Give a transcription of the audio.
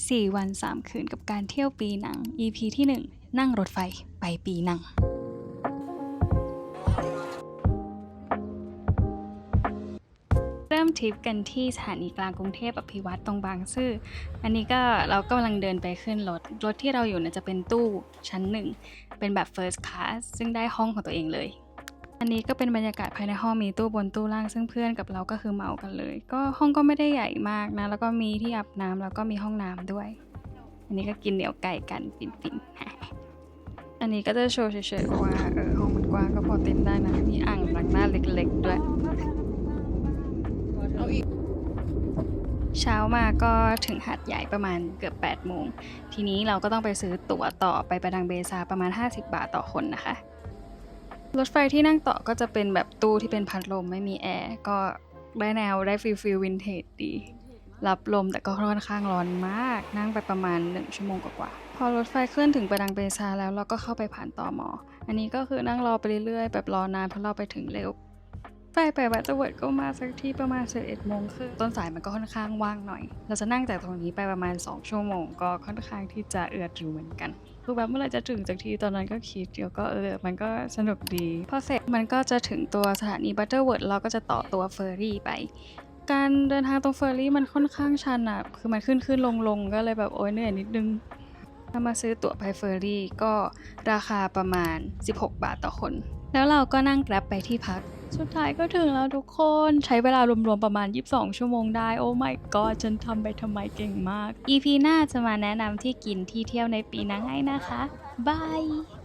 4 วัน 3 คืนกับการเที่ยวปีหนัง EP ที่ 1 นั่งรถไฟไปปีหนัง เริ่มทริปกันที่สถานีกลางกรุงเทพอภิวัตรตรงบางซื่อ อันนี้ก็เรากำลังเดินไปขึ้นรถ รถที่เราอยู่นี่ยจะเป็นตู้ชั้นหนึ่ง เป็นแบบ first class ซึ่งได้ห้องของตัวเองเลย อันนี้ก็เป็นบรรยากาศภายในห้องมีตู้บนตู้ล่างซึ่งเพื่อนกับเราก็คือเมากันเลย ก็ห้องก็ไม่ได้ใหญ่มากนะ แล้วก็มีที่อาบน้ำแล้วก็มีห้องน้ำด้วย อันนี้ก็กินเหนียวไก่กันปิ่นๆอันนี้ก็จะโชว์เฉยๆว่าเออห้องมันกว้างก็พอเต้นได้นะมีอ่างล้างหน้าเล็กๆด้วยเช้ามาก็ถึงหัดใหญ่ประมาณเกือบ 8 โมง ทีนี้เราก็ต้องไปซื้อตั๋วต่อไปประดังเบซาประมาณ 50 บาทต่อคนนะคะ รถไฟที่นั่งต่อก็จะเป็นแบบตู้ที่เป็นพัดลมไม่มีแอร์ ก็ได้แนวได้ฟิลฟิลวินเทจดี รับลมแต่ก็ค่อนข้างร้อนมาก นั่งไปประมาณ 1 ชั่วโมงกว่าๆพอรถไฟเคลื่อนถึงประดังเบซาแล้วเราก็เข้าไปผ่านต่อมอ อันนี้ก็คือนั่งรอไปเรื่อยๆ แบบรอนานเพราะเราไปถึงเร็ว ไปไปวัดจะเวิร์ดก็มาสักที่ประมาณ11โมงครึ่งต้นสายมันก็ค่อนข้างว่างหน่อย เราจะนั่งจากตรงนี้ไปประมาณ 2 ชั่วโมง ก็ค่อนข้างที่จะเอือดอยู่เหมือนกันคือแบบเมื่อไรจะถึงจากที่ตอนนั้นก็คิดเดี๋ยวก็เออมันก็สนุกดีพอเสร็จมันก็จะถึงตัวสถานีบัตเตอร์เวิร์ดเราก็จะต่อตัวเฟอร์รี่ไปการเดินทางตรงเฟอร์รี่มันค่อนข้างชันอะคือมันขึ้นขึ้นลงลงก็เลยแบบโอ้ยเหนื่อยนิดนึงถ้ามาซื้อตั๋วไปเฟอร์รี่ก็ราคาประมาณ 16 บาทต่อคน แล้วเราก็นั่งแกร็บไปที่พัก สุดท้ายก็ถึงแล้วทุกคนใช้เวลารวมๆประมาณ 22 ชั่วโมงได้ โอ้ my god ฉันทำไปทำไมเก่งมาก EP หน้าจะมาแนะนำที่กินที่เที่ยวในปีนังให้นะคะ บาย